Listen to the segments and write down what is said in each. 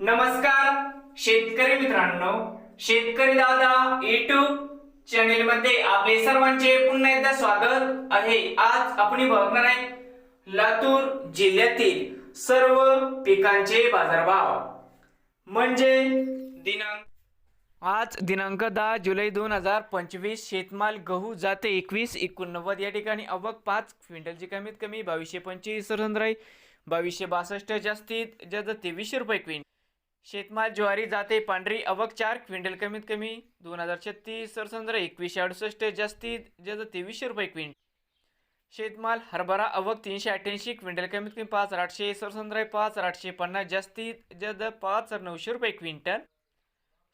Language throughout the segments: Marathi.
नमस्कार शेतकरी मित्रांनो. शेतकरी दादा युट्यूब चॅनेल मध्ये आपले सर्वांचे पुन्हा एकदा स्वागत आहे. आज आपण बघणार आहे लातूर जिल्ह्यातील सर्व पिकांचे बाजारभाव. म्हणजे दिनांक आज दिनांक दहा जुलै दोन हजार पंचवीस शेतमाल गहू जाते एकवीस एकोणनव्वद या ठिकाणी अवघ पाच क्विंटलची कमीत कमी बावीसशे पंचवीस सरसंद्राई बावीसशे बासष्ट जास्तीत जास्त तेवीसशे रुपये क्विंट शेतमाल ज्वारी जाते पांढरी आवक चार क्विंटल कमीत कमी दोन हजार छत्तीस सरसंद्र एकवीसशे अडुसष्ट जास्तीत जास्त तेवीसशे रुपये क्विंट शेतमाल हरभरा आवक तीनशे अठ्ठ्याऐंशी क्विंटल कमीत कमी पाच हजार आठशे सरसंद्राई पाच हजार आठशे पन्नास जास्तीत जास्त पाच हजार नऊशे रुपये क्विंटल.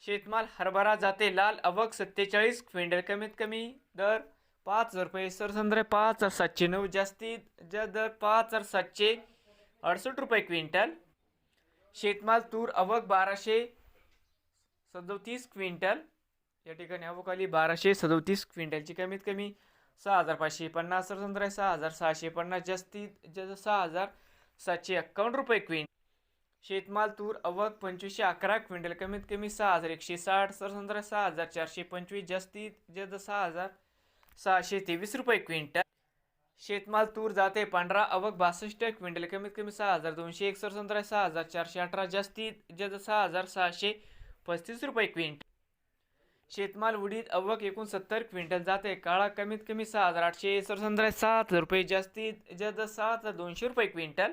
शेतमाल हरभरा जाते लाल अवक सत्तेचाळीस क्विंटल कमीत कमी दर पाच हजार रुपये सरसंद्र पाच हजार सातशे नऊ जास्तीत जास्त दर पाच हजार सातशे अडसष्ट रुपये क्विंटल. शेतमाल तूर अवक बाराशे सदोतीस क्विंटल. या ठिकाणी अवकाली बाराशे सदोतीस क्विंटलची कमीत कमी सहा हजार पाचशे पन्नास. सरसंद्र सहा हजार सहाशे पन्नास. जास्तीत जास्त सहा हजार सातशे एक्कावन्न रुपये क्विंटल. शेतमाल तूर अवक पंचवीसशे अकरा क्विंटल. कमीत कमी सहा हजार एकशे साठ. सरसंद्र सहा हजार चारशे पंचवीस. जास्तीत जास्त सहा हजार सहाशे तेवीस रुपये क्विंटल. शेतमाल तूर जाते पांढरा अवक बासष्ट क्विंटल कमीत कमी सहा हजार दोनशे एकसष्ट सरसंद्र सहा हजार चारशे अठरा जास्तीत जास्त सहा हजार सहाशे पस्तीस रुपये क्विंटल. शेतमाल उडीद अवक एकोणसत्तर क्विंटल जाते काळा कमीत कमी सहा हजार आठशे सरसंद्र सात हजार रुपये जास्तीत जास्त सहा हजार दोनशे रुपये क्विंटल.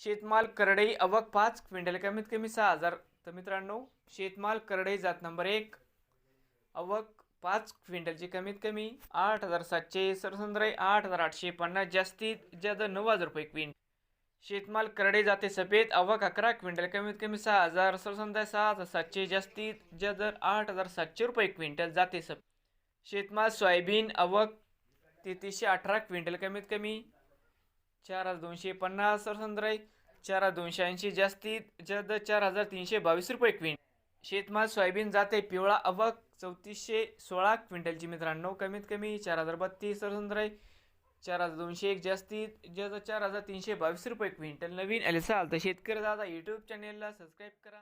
शेतमाल करडई अवक पाच क्विंटल कमीत कमी सहा हजार. तर मित्रांनो शेतमाल करडई जात नंबर एक. अवक पाच क्विंटलची कमीत कमी आठ हजार सातशे सरसंद्राई आठ हजार आठशे पन्नास जास्तीत जास्त नऊ हजार रुपये क्विंट शेतमाल करडे जाते सफेद अवक अकरा क्विंटल कमीत कमी सहा हजार सरसंद्राई सहा हजार सातशे जास्तीत जास्त आठ हजार सातशे रुपये क्विंटल जाते सफ शेतमाल सोयाबीन अवक तेहतीसशे अठरा क्विंटल कमीत कमी चार हजार दोनशे पन्नास सरसंद्राई चार हजार दोनशे ऐंशी जास्तीत जास्त चार हजार तीनशे बावीस रुपये क्विंट शेतमाल सोयाबीन जाते पिवळा अवक चौतीसशे सोळा क्विंटलची मित्रांनो. कमीत कमी चार हजार बत्तीस आहे. चार हजार दोनशे एक जास्तीत जास्त चार हजार तीनशे बावीस रुपये क्विंटल. नवीन आले चाल तर शेतकरी दादा यूट्यूब चॅनेलला सबस्क्राईब करा.